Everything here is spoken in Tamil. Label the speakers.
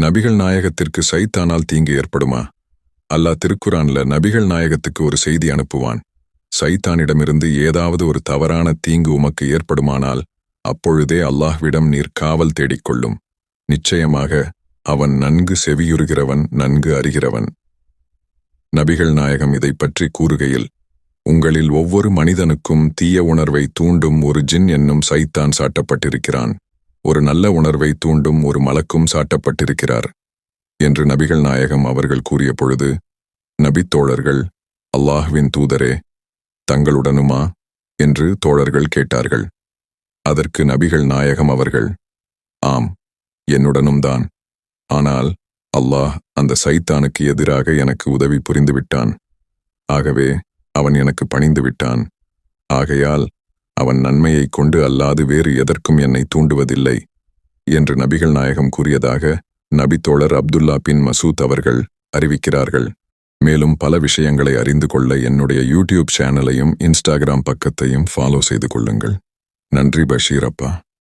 Speaker 1: நபிகள் நாயகத்திற்கு சைத்தானால் தீங்கு ஏற்படுமா? அல்லாஹ் திருக்குரான்ல நபிகள் நாயகத்துக்கு ஒரு செய்தி அனுப்புவான். சைத்தானிடமிருந்து ஏதாவது ஒரு தவறான தீங்கு உமக்கு ஏற்படுமானால் அப்பொழுதே அல்லாஹ்விடம் நீர் காவல் தேடிக்கொள்ளும் நிச்சயமாக அவன் நன்கு செவியுறுகிறவன் நன்கு அறிகிறவன். நபிகள் நாயகம் இதைப் பற்றி கூறுகையில் உங்களில் ஒவ்வொரு மனிதனுக்கும் தீய உணர்வை தூண்டும் ஒரு ஜின் என்னும் சைத்தான் சாட்டப்பட்டிருக்கிறான். ஒரு நல்ல உணர்வை தூண்டும் ஒரு மலக்கும் சாட்டப்பட்டிருக்கிறார் என்று நபிகள் நாயகம் அவர்கள் கூறிய பொழுது நபித்தோழர்கள் அல்லாஹ்வின் தூதரே தங்களுடனுமா? என்று தோழர்கள் கேட்டார்கள். அதற்கு நபிகள் நாயகம் அவர்கள் ஆம் என்னுடனும் தான். ஆனால் அல்லாஹ் அந்த சைத்தானுக்கு எதிராக எனக்கு உதவி புரிந்துவிட்டான். ஆகவே அவன் எனக்கு பணிந்து விட்டான் ஆகையால் அவன் நன்மையைக் கொண்டு அல்லாது வேறு எதற்கும் என்னை தூண்டுவதில்லை என்று நபிகள் நாயகம் கூறியதாக நபித்தோழர் அப்துல்லா பின் மசூத் அவர்கள் அறிவிக்கிறார்கள். மேலும் பல விஷயங்களை அறிந்து கொள்ள என்னுடைய யூடியூப் சேனலையும் இன்ஸ்டாகிராம் பக்கத்தையும் ஃபாலோ செய்து கொள்ளுங்கள். நன்றி பஷீர் அப்பா.